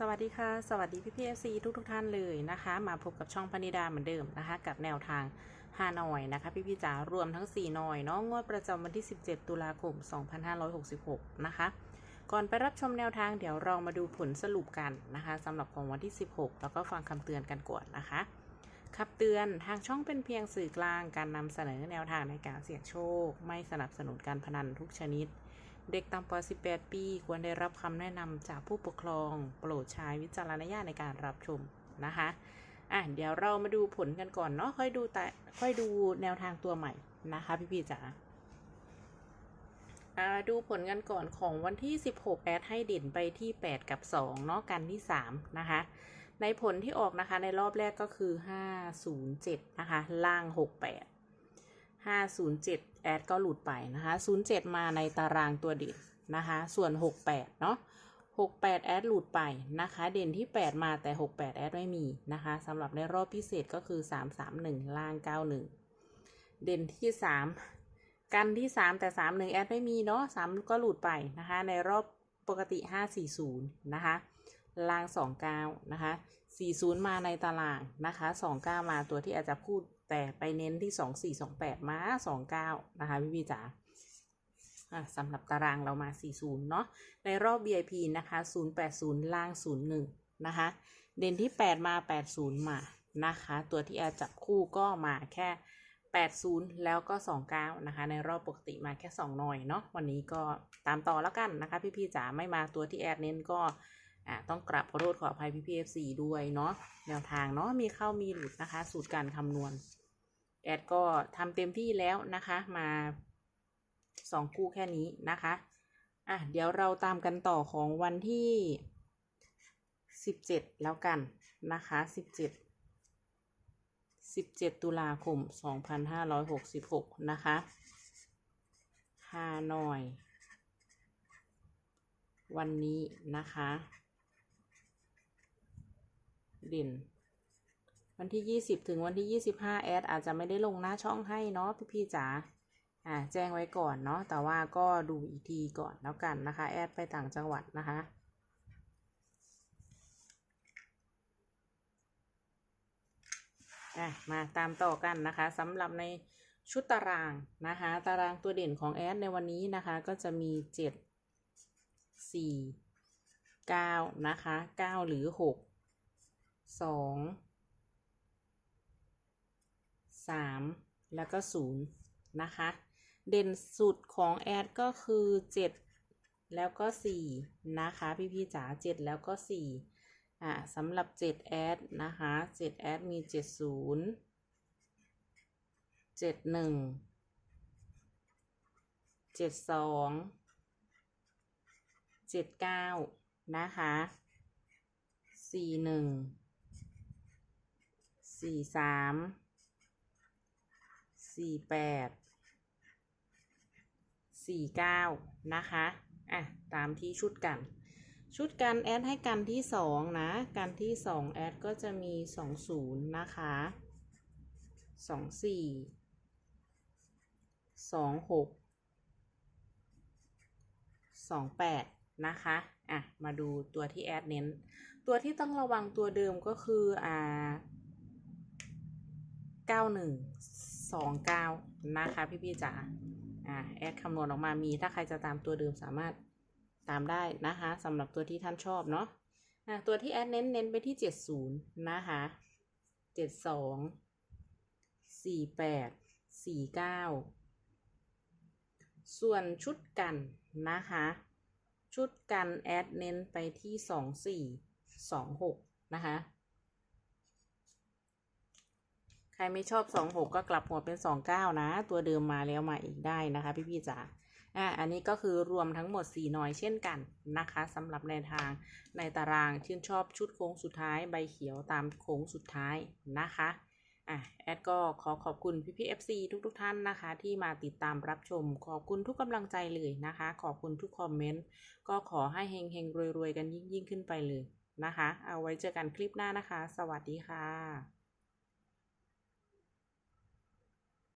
สวัสดีค่ะ สวัสดีพี่พีเอฟซีทุกทุกท่านเลยนะคะ มาพบกับช่องพนิดาเหมือนเดิมนะคะ กับแนวทางฮานอยนะคะ พี่พี่จ๋ารวมทั้ง 4 หน่อยเนาะงวดประจำวันที่ 17 ตุลาคม 2566 นะคะ ก่อนไปรับชมแนวทางเดี๋ยวเรามาดูผลสรุปกันนะคะสำหรับของวันที่ 16 แล้วก็ฟังคำเตือนกันก่อนนะคะคำเตือนทางช่องเป็นเพียงสื่อกลางการนำเสนอแนวทางในการเสี่ยงโชค ไม่สนับสนุนการพนันทุกชนิด เด็กต่ำกว่า 18 ปี ควรได้รับคำแนะนำจากผู้ปกครอง โปรดใช้วิจารณญาณในการรับชมนะคะอะเดี๋ยวเรามาดูผลกันก่อนเนาะค่อยดูแต่ค่อยดูแนวทางตัวใหม่นะคะ พี่พี่จ๋าอ่าดูผลกันก่อนของวันที่ 16 แอดให้เด่นไปที่ 8 กับ 2 เนาะกันที่ 3 นะคะ ในผลที่ออกนะคะในรอบแรกก็คือ 507 นะคะ ล่าง 68 507 แอดก็หลุดไปนะคะ 07 มาในตารางตัวเด่นนะคะ ส่วน 68 เนาะ68 แอดหลุดไปนะคะ เด่นที่ 8 มาแต่ 68 แอดไม่มีนะคะสำหรับในรอบพิเศษก็คือ 331 ล่าง 91 เด่นที่ 3 กันที่ 3 แต่ 31 แอดไม่มีเนาะ3ก็หลุดไปนะคะ ในรอบปกติ 540 นะคะ ล่าง29นะคะ40มาในตารางนะคะ29มาตัวที่อาจจะพูดแต่ไปเน้นที่2428มา29นะคะพี่พี่จ๋าอะสำหรับตารางเรามา 40 เนาะ ในรอบ VIP นะคะ 080 ล่าง 01 นะคะ เด่นที่ 8 มา 80 มานะคะ ตัวที่อาจับคู่ก็มาแค่ 80 แล้วก็ 29 นะคะ ในรอบปกติมาแค่ 2 หน่อยเนาะ วันนี้ก็ตามต่อแล้วกันนะคะ พี่ๆจ๋าไม่มาตัวที่แอดเน้นก็ อ่าต้องกลับขอโทษขออภัยพี่พีเอฟซีด้วยเนาะแนวทางเนาะมีเข้ามีหลุดนะคะ สูตรการคำนวณ แอดก็ทำเต็มที่แล้วนะคะ มาสองคู่แค่นี้นะคะ อะเดี๋ยวเราตามกันต่อของวันที่สิบเจ็ดแล้วกันนะคะสิบเจ็ดสิบเจ็ดตุลาคมสองพันห้าร้อยหกสิบหกนะคะฮานอย วันนี้นะคะ ด่นวันที่20ถึงวันที่25แอดอาจจะไม่ได้ลงหน้าช่องให้เนาะพี่ๆจ๋าอ่าแจ้งไว้ก่อนเนาะแต่ว่าก็ดูอีกทีก่อนแล้วกันนะคะ แอดไปต่างจังหวัดนะคะอะมาตามต่อกันนะคะสำหรับในชุดตารางนะคะ ตารางตัวเด่นของแอดในวันนี้นะคะ ก็จะมี7 4 9นะคะ9หรือ6 2 สองสามแล้วก็ศูนย์นะคะ เด่นสุดของแอดก็คือเจ็ดแล้วก็สี่นะคะ พี่พี่ๆจ๋าเจ็ดแล้วก็สี่อ่าสำหรับเจ็ดแอดนะคะเจ็ดแอดมีเจ็ดศูนย์เจ็ดหนึ่งเจ็ดสองเจ็ดเก้านะคะสี่หนึ่ง สี่สาม สี่แปด สี่เก้านะคะ อะ ตามที่ชุดกัน ชุดกันแอดให้กันที่สองนะ กันที่สองแอดก็จะมีสองศูนย์นะคะสองสี่สองหกสองแปดนะคะ อะ มาดูตัวที่แอดเน้น ตัวที่ต้องระวังตัวเดิมก็คือ อ่า เก้าหนึ่งสองเก้านะคะ พี่พี่จ๋าอ่าแอดคำนวณออกมามี ถ้าใครจะตามตัวเดิมสามารถตามได้นะคะสำหรับตัวที่ท่านชอบเนาะอ่าตัวที่แอดเน้นเน้นไปที่เจ็ดศูนย์นะคะเจ็ดสองสี่แปดสี่เก้าส่วนชุดกันนะคะ ชุดกันแอดเน้นไปที่สองสี่สองหกนะคะ ใครไม่ชอบสองหกก็กลับหัวเป็นสองเก้านะ ตัวเดิมมาแล้วมาอีกได้นะคะ พี่พี่จ๋าอะอันนี้ก็คือรวมทั้งหมดสี่หน่อยเช่นกันนะคะสำหรับในทางในตารางชื่นชอบชุดโค้งสุดท้ายใบเขียวตามโค้งสุดท้ายนะคะอะแอดก็ขอขอบคุณพี่พี่เอฟซีทุกๆทท่านนะคะ ที่มาติดตามรับชม ขอบคุณทุกกำลังใจเลยนะคะ ขอบคุณทุกคอมเมนต์ ก็ขอให้เฮงเฮงๆรวยๆ กันยิ่งยิ่งขึ้นไปเลยนะคะ เอาไว้เจอกันคลิปหน้านะคะ สวัสดีค่ะ